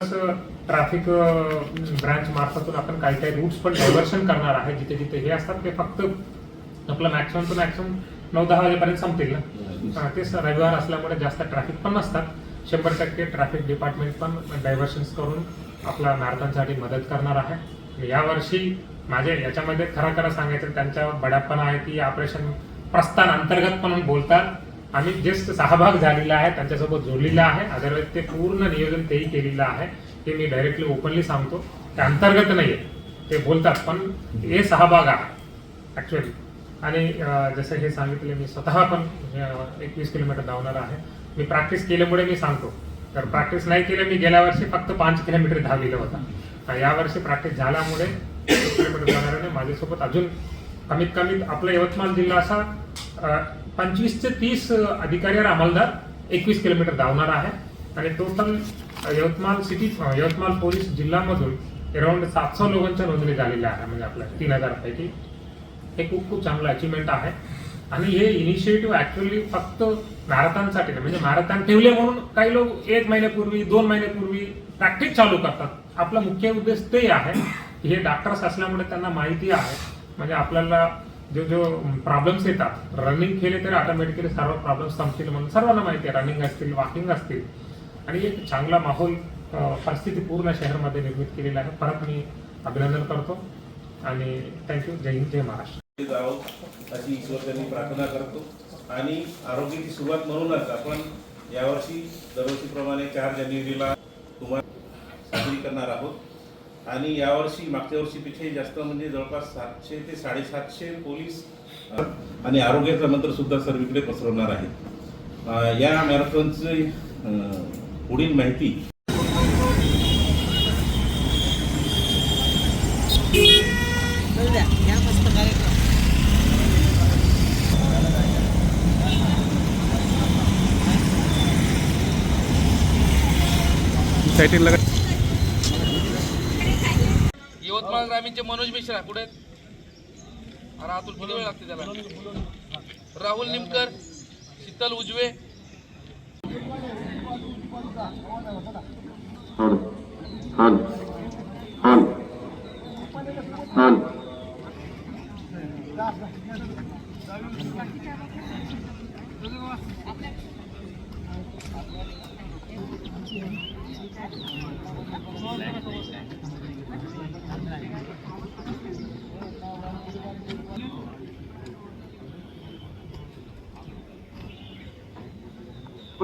Traffic branch मार्फतून आपण काही काही रूट्स पण डायव्हर्शन करणार आहे. जिथे जिथे हे असतात ते फक्त आपलं मॅक्सिमम टू मॅक्सिमम नऊ दहा वाजेपर्यंत संपतील ना. तेच रविवार असल्यामुळे जास्त ट्रॅफिक पण नसतात. शंभर टक्के ट्रॅफिक डिपार्टमेंट पण डायव्हर्शन्स करून आपला मॅरेथॉनसाठी मदत करणार आहे. यावर्षी माझे याच्यामध्ये खरं खरं सांगायचं त्यांच्या बड्यापणा आहे की ऑपरेशन प्रस्थान अंतर्गत पण बोलतात. आम्ही जस्ट सहभाग झालेला आहे त्यांच्यासोबत जोडलेला आहे. अदरवाईज ते पूर्ण नियोजन तेही केलेलं आहे. ते मी डायरेक्टली ओपनली सांगतो. ते अंतर्गत नाही आहे ते बोलतात पण हे सहभाग आहे ॲक्च्युअली आणि जसं हे सांगितले मी स्वतः पण एकवीस किलोमीटर धावणार आहे. मी प्रॅक्टिस केल्यामुळे मी सांगतो. तर प्रॅक्टिस नाही केलं मी गेल्या वर्षी फक्त पाच किलोमीटर धावलेलं होता. यावर्षी प्रॅक्टिस झाल्यामुळे किलोमीटर धावणाऱ्याने माझ्यासोबत अजून कमीत कमी आपला यवतमाळ जिल्हा असा पंचवीस ते तीस अधिकारी आणि अंमलदार एकवीस किलोमीटर धावणार आहे. आणि total Yavatmal city Yavatmal police जिल्ह्यामधून अराउंड सातशे लोकांच्या नोंदणी झालेल्या आहे म्हणजे आपल्या तीन हजारपैकी हे खूप खूप चांगलं अचिव्हमेंट आहे. आणि हे इनिशिएटिव्ह ॲक्च्युली फक्त मॅरेथॉनसाठी नाही म्हणजे मॅरेथॉन ठेवले म्हणून काही लोक एक महिन्यापूर्वी दोन महिन्यापूर्वी प्रॅक्टिस चालू करतात. आपला मुख्य उद्देश ते आहे की हे डॉक्टर्स असल्यामुळे त्यांना माहिती आहे. म्हणजे आपल्याला जो जो प्रॉब्लेम्स येतात. रनिंग केले तर ऑटोमॅटिकली सर्व प्रॉब्लेम्स संपतील म्हणून सर्वांना माहिती आहे. रनिंग असतील वॉकिंग असतील. आणि एक चांगला माहोल परिस्थिती पूर्ण शहरामध्ये निर्मित केलेला आहे. परत मी अभिनंदन करतो. आणि थँक्यू जय हिंद जय महाराष्ट्र. जावं अशी ईश्वरचरणी प्रार्थना करतो. आणि आरोग्याची सुरुवात म्हणूनच आपण यावर्षी दरवर्षीप्रमाणे चार जानेवारीला तुम्हाला साजरी करणार आहोत. आणि यावर्षी मागच्या वर्षीपेक्षाही जास्त म्हणजे जवळपास सातशे ते साडेसातशे पोलीस आणि आरोग्याचा मंत्र सुद्धा सर्वीकडे पसरवणार आहेत. या मॅरेथॉनची पुढील माहिती. जाऊद्या लगा यवतमाळ ग्रामीणचे मनोज मिश्रा कुठे आहेत? अरे अतुल किती वेळ लागते त्याला राहुल निमकर शीतल उजवे Thank you.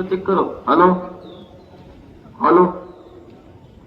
ચેક કરો હાલો હાલો